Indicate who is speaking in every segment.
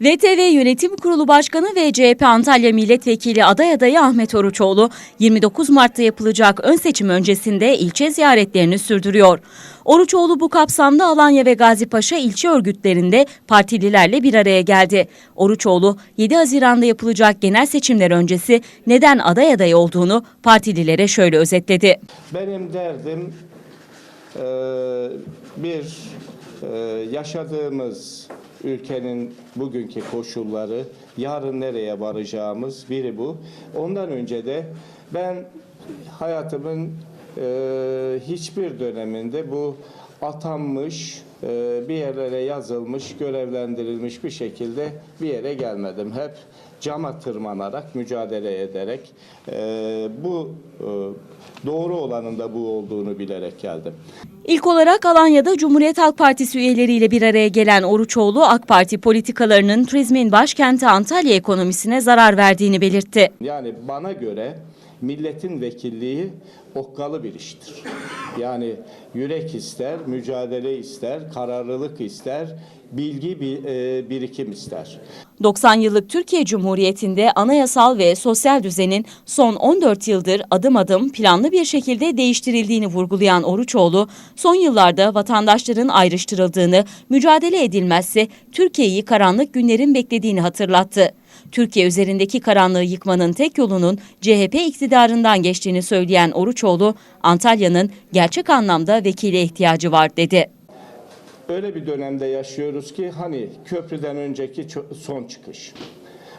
Speaker 1: VTV Yönetim Kurulu Başkanı ve CHP Antalya Milletvekili aday adayı Ahmet Oruçoğlu 29 Mart'ta yapılacak ön seçim öncesinde ilçe ziyaretlerini sürdürüyor. Oruçoğlu bu kapsamda Alanya ve Gazipaşa ilçe örgütlerinde partililerle bir araya geldi. Oruçoğlu 7 Haziran'da yapılacak genel seçimler öncesi neden aday adayı olduğunu partililere şöyle özetledi.
Speaker 2: Benim derdim eee, bir eee, yaşadığımız ülkenin bugünkü koşulları, yarın nereye varacağımız biri bu. Ondan önce de ben hayatımın eee, hiçbir döneminde bu atanmış, bir yerlere yazılmış, görevlendirilmiş bir şekilde bir yere gelmedim. Hep cama tırmanarak, mücadele ederek eee, bu eee, doğru olanın da bu olduğunu bilerek geldim.
Speaker 1: İlk olarak Alanya'da Cumhuriyet Halk Partisi üyeleriyle bir araya gelen Oruçoğlu, AK Parti politikalarının turizmin başkenti Antalya ekonomisine zarar verdiğini belirtti.
Speaker 2: Yani bana göre milletin vekilliği okkalı bir iştir. Yani yürek ister, mücadele ister, kararlılık ister, bilgi bi- e, birikim ister.
Speaker 1: 90 yıllık Türkiye Cumhuriyeti'nde anayasal ve sosyal düzenin son 14 yıldır adım adım planlı bir şekilde değiştirildiğini vurgulayan Oruçoğlu, son yıllarda vatandaşların ayrıştırıldığını, mücadele edilmezse Türkiye'yi karanlık günlerin beklediğini hatırlattı. Türkiye üzerindeki karanlığı yıkmanın tek yolunun CHP iktidarından geçtiğini söyleyen Oruçoğlu, Antalya'nın gerçek anlamda vekile ihtiyacı var dedi.
Speaker 2: Öyle bir dönemde yaşıyoruz ki hani köprüden önceki son çıkış.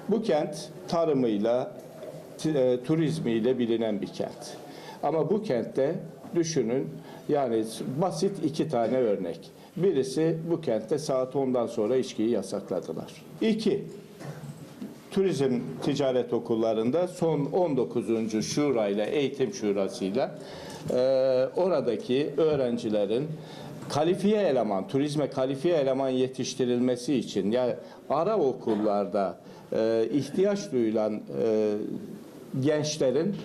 Speaker 2: Bu kent tarımıyla, e, turizmiyle bilinen bir kent. Ama bu kentte düşünün yani basit iki tane örnek. Birisi bu kentte saat 10'dan sonra içkiyi yasakladılar. İki, turizm ticaret okullarında son 19. şura ile eğitim şurasıyla e, oradaki öğrencilerin kalifiye eleman, turizme kalifiye eleman yetiştirilmesi için yani ara okullarda e, ihtiyaç duyulan e, gençlerin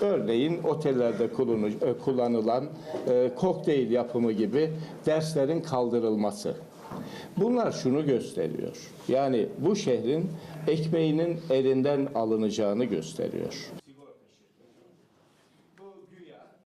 Speaker 2: örneğin otellerde e, kullanılan e, kokteyl yapımı gibi derslerin kaldırılması. Bunlar şunu gösteriyor. Yani bu şehrin ekmeğinin elinden alınacağını gösteriyor.